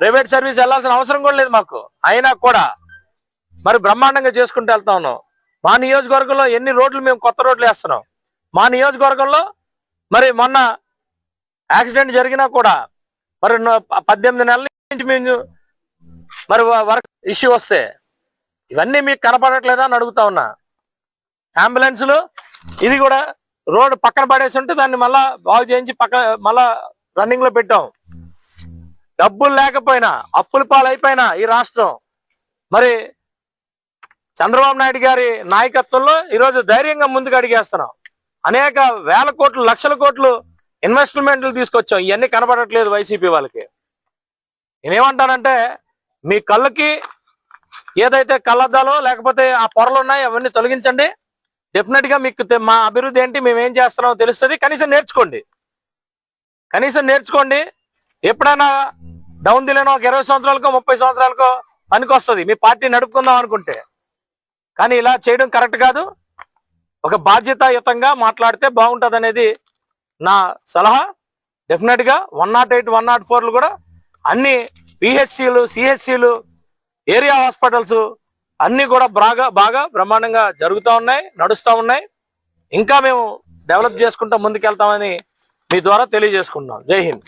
Private service వెళ్ళాల్సిన అవసరం కూడా లేదు మాకు. అయినా కూడా మరి బ్రహ్మాండంగా చేసుకుంటూ వెళ్తా ఉన్నాం. మా నియోజకవర్గంలో ఎన్ని రోడ్లు మేము కొత్త రోడ్లు వేస్తున్నాం. మా నియోజకవర్గంలో మరి మొన్న యాక్సిడెంట్ జరిగినా కూడా మరి పద్దెనిమిది నెలల నుంచి మేము మరి వర్క్ ఇష్యూ వస్తే ఇవన్నీ మీకు కనపడట్లేదా అని అడుగుతా ఉన్నా. అంబులెన్సులు ఇది కూడా రోడ్డు పక్కన పడేసి ఉంటే దాన్ని మళ్ళా బాగు చేయించి పక్క మళ్ళా రన్నింగ్లో పెట్టాం. డబ్బులు లేకపోయినా అప్పుల పాలైపోయినా ఈ రాష్ట్రం. మరి చంద్రబాబు నాయుడు గారి నాయకత్వంలో ఈరోజు ధైర్యంగా ముందుకు అడిగేస్తున్నాం. అనేక వేల కోట్లు లక్షల కోట్లు ఇన్వెస్ట్మెంట్లు తీసుకొచ్చాం. ఇవన్నీ కనబడట్లేదు వైసీపీ వాళ్ళకి. నేనేమంటానంటే మీ కళ్ళకి ఏదైతే కళ్ళద్దాలో లేకపోతే ఆ పొరలు ఉన్నాయో అవన్నీ తొలగించండి. డెఫినెట్గా మీకు మా అభివృద్ధి ఏంటి మేము ఏం చేస్తున్నామో తెలుస్తుంది. కనీసం నేర్చుకోండి. కనీసం నేర్చుకోండి. ఎప్పుడైనా డౌన్ దిలేను ఒక ఇరవై సంవత్సరాలకో ముప్పై సంవత్సరాలకో పనికి వస్తుంది మీ పార్టీ నడుపుకుందాం అనుకుంటే. కానీ ఇలా చేయడం కరెక్ట్ కాదు. ఒక బాధ్యతాయుతంగా మాట్లాడితే బాగుంటుంది అనేది నా సలహా. డెఫినెట్గా one not eight one not ఫోర్లు కూడా అన్ని పిహెచ్సిలు సిహెచ్సిలు ఏరియా హాస్పిటల్స్ అన్నీ కూడా బాగా బాగా బ్రహ్మాండంగా జరుగుతూ ఉన్నాయి నడుస్తూ ఉన్నాయి. ఇంకా మేము డెవలప్ చేసుకుంటూ ముందుకెళ్తామని మీ ద్వారా తెలియజేసుకుంటున్నాం. జై హింద్.